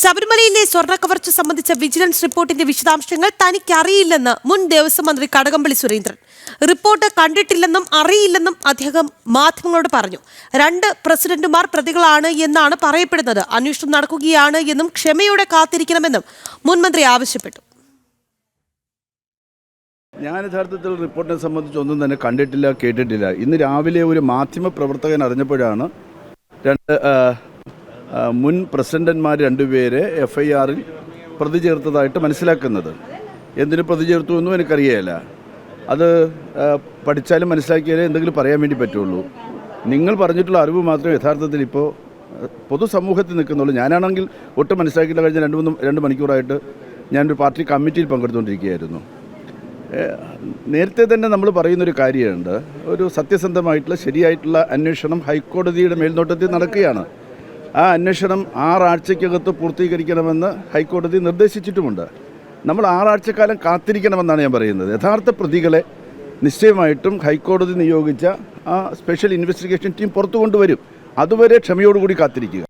ശബരിമലയിലെ സ്വർണ കവർച്ച സംബന്ധിച്ച വിജിലൻസ് റിപ്പോർട്ടിന്റെ വിശദാംശങ്ങൾ തനിക്ക് അറിയില്ലെന്ന് മുൻ ദേവസ്വം മന്ത്രി കടകംപള്ളി സുരേന്ദ്രൻ. റിപ്പോർട്ട് കണ്ടിട്ടില്ലെന്നും അറിയില്ലെന്നും അദ്ദേഹം മാധ്യമങ്ങളോട് പറഞ്ഞു. രണ്ട് പ്രസിഡന്റുമാർ പ്രതികളാണ് എന്നാണ് പറയപ്പെടുന്നത്. അന്വേഷണം നടക്കുകയാണ് എന്നും ക്ഷമയോടെ കാത്തിരിക്കണമെന്നും മുൻമന്ത്രി ആവശ്യപ്പെട്ടു. ഞാൻ യഥാർത്ഥത്തിൽ റിപ്പോർട്ടിനെ സംബന്ധിച്ച് ഒന്നും തന്നെ കണ്ടിട്ടില്ല കേട്ടിട്ടില്ല. ഇന്ന് രാവിലെ ഒരു മാധ്യമ പ്രവർത്തകൻ അറിഞ്ഞപ്പോഴാണ് രണ്ട് മുൻ പ്രസിഡന്റന്മാർ രണ്ടുപേരെ എഫ് ഐ ആറിൽ പ്രതി ചേർത്തതായിട്ട് മനസ്സിലാക്കുന്നത്. എന്തിനു പ്രതി ചേർത്തു എന്നും എനിക്കറിയില്ല അത് പഠിച്ചാലും മനസ്സിലാക്കിയാലേ എന്തെങ്കിലും പറയാൻ വേണ്ടി പറ്റുള്ളൂ. നിങ്ങൾ പറഞ്ഞിട്ടുള്ള അറിവ് മാത്രമേ യഥാർത്ഥത്തിൽ ഇപ്പോൾ പൊതുസമൂഹത്തിൽ നിൽക്കുന്നുള്ളൂ. ഞാനാണെങ്കിൽ ഒട്ടും മനസ്സിലാക്കിയില്ല കഴിഞ്ഞ രണ്ട് മൂന്ന് രണ്ട് മണിക്കൂറായിട്ട് ഞാനൊരു പാർട്ടി കമ്മിറ്റിയിൽ പങ്കെടുത്തുകൊണ്ടിരിക്കുകയായിരുന്നു. നേരത്തെ തന്നെ നമ്മൾ പറയുന്നൊരു കാര്യമുണ്ട്. ഒരു സത്യസന്ധമായിട്ടുള്ള ശരിയായിട്ടുള്ള അന്വേഷണം ഹൈക്കോടതിയുടെ മേൽനോട്ടത്തിൽ നടക്കുകയാണ്. ആ അന്വേഷണം ആറാഴ്ചക്കകത്ത് പൂർത്തീകരിക്കണമെന്ന് ഹൈക്കോടതി നിർദ്ദേശിച്ചിട്ടുമുണ്ട്. നമ്മൾ ആറാഴ്ചക്കാലം കാത്തിരിക്കണമെന്നാണ് ഞാൻ പറയുന്നത്. യഥാർത്ഥ പ്രതികളെ നിശ്ചയമായിട്ടും ഹൈക്കോടതി നിയോഗിച്ച ആ സ്പെഷ്യൽ ഇൻവെസ്റ്റിഗേഷൻ ടീം പുറത്തു കൊണ്ടുവരും അതുവരെ ക്ഷമയോടുകൂടി കാത്തിരിക്കുക.